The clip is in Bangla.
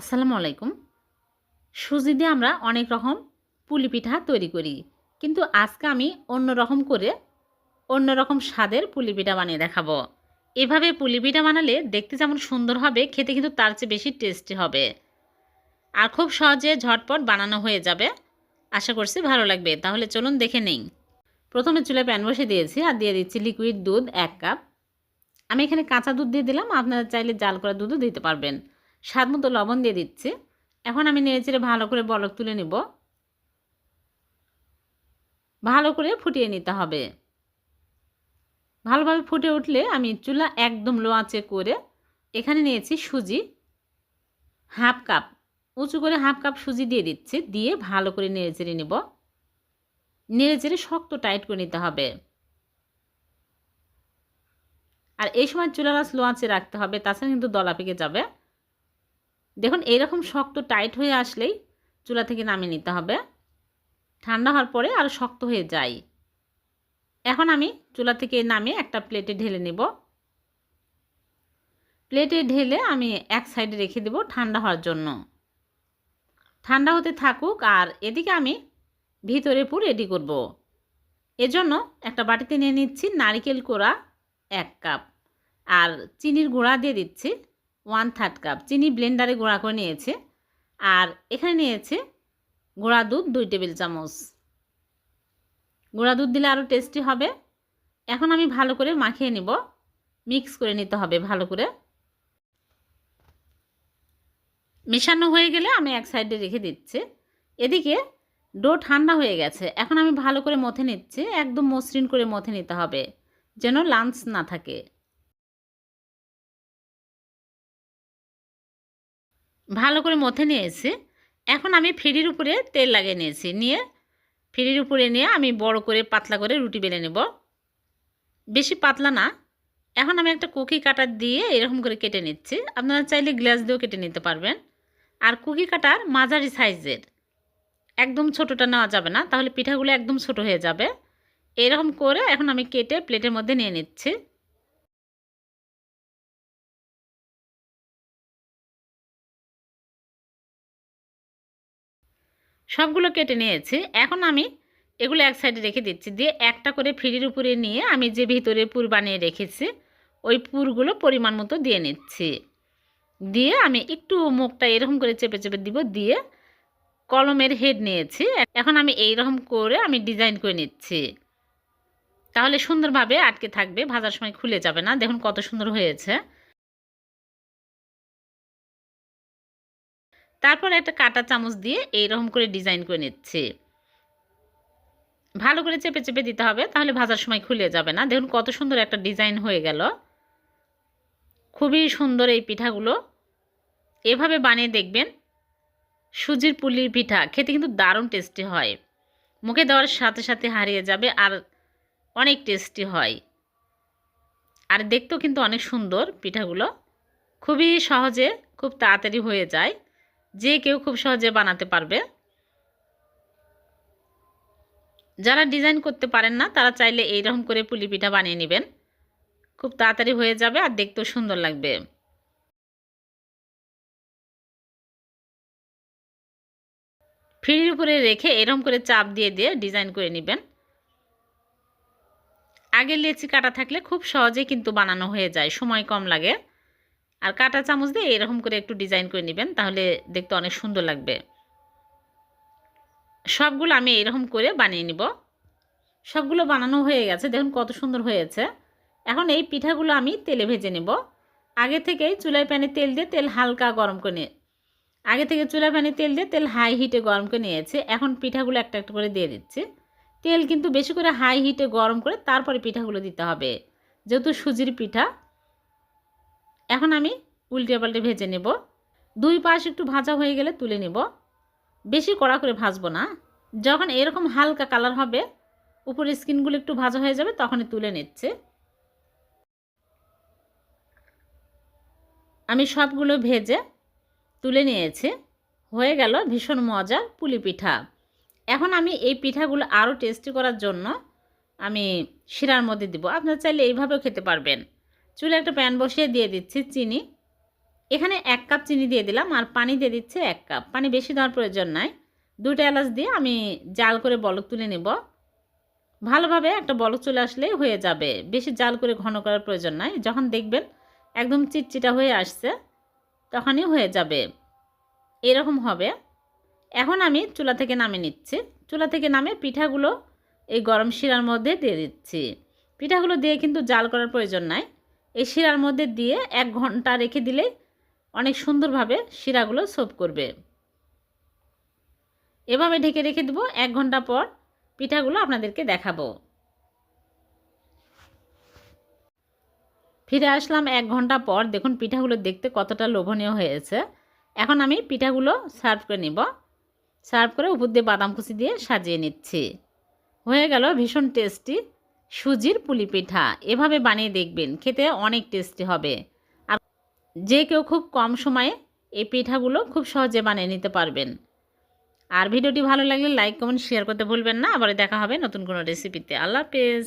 আসসালামু আলাইকুম। সুজি দিয়ে আমরা অনেক রকম পুলি পিঠা তৈরি করি, কিন্তু আজকে আমি অন্য রকম করে অন্য রকম স্বাদের পুলি পিঠা বানিয়ে দেখাবো। এভাবে পুলি পিঠা বানালে দেখতে যেমন সুন্দর হবে, খেতে কিন্তু তার চেয়ে বেশি টেস্টি হবে। আর খুব সহজে ঝটপট বানানো হয়ে যাবে। আশা করছি ভালো লাগবে। তাহলে চলুন দেখে নেই। প্রথমে চুলে প্যান বসে দিয়েছি আর দিয়ে দিচ্ছি লিকুইড দুধ এক কাপ। আমি এখানে কাঁচা দুধ দিয়ে দিলাম, আপনারা চাইলে জাল করা দুধও দিতে পারবেন। স্বাদ মতো লবণ দিয়ে দিচ্ছি। এখন আমি নেড়ে চেড়ে ভালো করে বলক তুলে নেব। ভালো করে ফুটিয়ে নিতে হবে। ভালোভাবে ফুটে উঠলে আমি চুলা একদম লো আঁচে করে এখানে নিয়েছি সুজি। হাফ কাপ, উঁচু করে হাফ কাপ সুজি দিয়ে দিচ্ছি, দিয়ে ভালো করে নেড়ে চেড়ে নেব। নেড়ে চেড়ে শক্ত টাইট করে নিতে হবে। আর এই সময় চুলা আঁচ লো আঁচে রাখতে হবে, তাছাড়া কিন্তু দলা পেকে যাবে। দেখুন, এইরকম শক্ত টাইট হয়ে আসলেই চুলা থেকে নামিয়ে নিতে হবে। ঠান্ডা হওয়ার পরে আরও শক্ত হয়ে যায়। এখন আমি চুলা থেকে নামিয়ে একটা প্লেটে ঢেলে নেব। প্লেটে ঢেলে আমি এক সাইডে রেখে দেব ঠান্ডা হওয়ার জন্য। ঠান্ডা হতে থাকুক আর এদিকে আমি ভিতরে পুর রেডি করব। এজন্য একটা বাটিতে নিয়ে নিচ্ছি নারিকেল কোড়া এক কাপ আর চিনির গুঁড়া দিয়ে দিচ্ছি। ওয়ান থার্ড কাপ চিনি ব্লেন্ডারে গুঁড়া করে নিয়েছে। আর এখানে নিয়েছে গুঁড়া দুধ দুই টেবিল চামচ। গুঁড়া দুধ দিলে আরও টেস্টি হবে। এখন আমি ভালো করে মাখিয়ে নিব। মিক্স করে নিতে হবে ভালো করে। মেশানো হয়ে গেলে আমি এক সাইডে রেখে দিচ্ছি। এদিকে ডো ঠান্ডা হয়ে গেছে। এখন আমি ভালো করে মথে নিচ্ছি। একদম মসৃণ করে মথে নিতে হবে। যেন লাঞ্চ না থাকে। ভালো করে মথে নিয়েছি। এখন আমি ফিরির উপরে তেল লাগিয়ে নিয়েছি। নিয়ে ফিরির উপরে নিয়ে আমি বড় করে পাতলা করে রুটি বেলে নেব। বেশি পাতলা না। এখন আমি একটা কুকি কাটার দিয়ে এরকম করে কেটে নিচ্ছি। আপনারা চাইলে গ্লাস দিয়েও কেটে নিতে পারবেন। আর কুকি কাটার মাঝারি সাইজের, একদম ছোটোটা নেওয়া যাবে না, তাহলে পিঠাগুলো একদম ছোট হয়ে যাবে। এরকম করে এখন আমি কেটে প্লেটের মধ্যে নিয়ে নিচ্ছি। সবগুলো কেটে নিয়েছি। এখন আমি এগুলো এক সাইডে রেখে দিচ্ছি। দিয়ে একটা করে ফ্রির উপরে নিয়ে আমি যে ভিতরে পুর বানিয়ে রেখেছি, ওই পুরগুলো পরিমাণ মতো দিয়ে নিচ্ছি। দিয়ে আমি একটু মুখটা এরকম করে চেপে চেপে দিব। দিয়ে কলমের হেড নিয়েছি। এখন আমি এই রকম করে আমি ডিজাইন করে নিচ্ছি। তাহলে সুন্দরভাবে আটকে থাকবে, ভাজার সময় খুলে যাবে না। দেখুন কত সুন্দর হয়েছে। তারপর একটা কাটা চামচ দিয়ে এইরকম করে ডিজাইন করে নিচ্ছে। ভালো করে চেপে চেপে দিতে হবে, তাহলে ভাজার সময় খুলে যাবে না। দেখুন কত সুন্দর একটা ডিজাইন হয়ে গেল। খুবই সুন্দর এই পিঠাগুলো। এভাবে বানিয়ে দেখবেন সুজির পুলির পিঠা, খেতে কিন্তু দারুণ টেস্টি হয়। মুখে দেওয়ার সাথে সাথে হারিয়ে যাবে আর অনেক টেস্টি হয়। আর দেখতেও কিন্তু অনেক সুন্দর পিঠাগুলো। খুবই সহজে, খুব তাড়াতাড়ি হয়ে যায়। যে কেউ খুব সহজে বানাতে পারবে। যারা ডিজাইন করতে পারেন না, তারা চাইলে এইরকম করে পুলি পিঠা বানিয়ে নেবেন। খুব তাড়াতাড়ি হয়ে যাবে আর দেখতেও সুন্দর লাগবে। ফ্রির উপরে রেখে এরকম করে চাপ দিয়ে দিয়ে ডিজাইন করে নেবেন। আগে লেচি কাটা থাকলে খুব সহজে কিন্তু বানানো হয়ে যায়, সময় কম লাগে। আর কাটা চামচ দিয়ে এরকম করে একটু ডিজাইন করে নেবেন, তাহলে দেখতে অনেক সুন্দর লাগবে। সবগুলো আমি এরকম করে বানিয়ে নিব। সবগুলো বানানো হয়ে গেছে, দেখুন কত সুন্দর হয়েছে। এখন এই পিঠাগুলো আমি তেলে ভেজে নেব। আগে থেকেই চুলায় প্যানে তেল দিয়ে তেল হালকা গরম করে নিয়ে আগে থেকে চুলায় প্যানে তেল দিয়ে তেল হাই হিটে গরম করে নিয়েছে। এখন পিঠাগুলো একটা একটা করে দিয়ে দিচ্ছি। তেল কিন্তু বেশি করে হাই হিটে গরম করে তারপরে পিঠাগুলো দিতে হবে। যেহেতু সুজির পিঠা এখন আমি উল্টে পাল্টে ভেজে নেব। দুই পাশ একটু ভাজা হয়ে গেলে তুলে নেব। বেশি কড়া করে ভাজবো না। যখন এরকম হালকা কালার হবে, উপরের স্কিনগুলো একটু ভাজা হয়ে যাবে, তখনই তুলে নিচ্ছে। আমি সবগুলো ভেজে তুলে নিয়েছি। হয়ে গেল ভীষণ মজার পুলি পিঠা। এখন আমি এই পিঠাগুলো আরও টেস্টি করার জন্য আমি শিরার মধ্যে দিব। আপনারা চাইলে এইভাবেও খেতে পারবেন। চুলে একটা প্যান বসিয়ে দিয়ে দিচ্ছি চিনি। এখানে এক কাপ চিনি দিয়ে দিলাম আর পানি দিয়ে দিচ্ছে এক কাপ। পানি বেশি দেওয়ার প্রয়োজন নাই। দুটো এলাচ দিয়ে আমি জাল করে বলক তুলে নেব। ভালোভাবে একটা বলক চলে আসলেই হয়ে যাবে। বেশি জাল করে ঘন করার প্রয়োজন নাই। যখন দেখবেন একদম চিটচিটা হয়ে আসছে, তখনই হয়ে যাবে। এরকম হবে। এখন আমি চুলা থেকে নামিয়ে নিচ্ছি। চুলা থেকে নামে পিঠাগুলো এই গরম শিরার মধ্যে দিয়ে দিচ্ছি। পিঠাগুলো দিয়ে কিন্তু জাল করার প্রয়োজন নাই। এই শিরার মধ্যে দিয়ে এক ঘণ্টা রেখে দিলে অনেক সুন্দরভাবে শিরাগুলো সোপ করবে। এভাবে ঢেকে রেখে দেবো, এক ঘণ্টা পর পিঠাগুলো আপনাদেরকে দেখাবো। ফিরে আসলাম এক ঘণ্টা পর, দেখুন পিঠাগুলো দেখতে কতটা লোভনীয় হয়েছে। এখন আমি পিঠাগুলো সার্ভ করে নিব। সার্ভ করে উপর দিয়ে বাদাম কুচি দিয়ে সাজিয়ে নিচ্ছি। হয়ে গেল ভীষণ টেস্টি। সুজির পুলি পিঠা। এভাবে বানিয়ে দেখবেন, খেতে অনেক টেস্টি হবে। আর যে কেউ খুব কম সময়ে এই পিঠাগুলো খুব সহজে বানিয়ে নিতে পারবেন। আর ভিডিওটি ভালো লাগলে লাইক কমেন্ট শেয়ার করতে ভুলবেন না। আবার দেখা হবে নতুন কোনো রেসিপিতে আল্লাহ হাফেজ।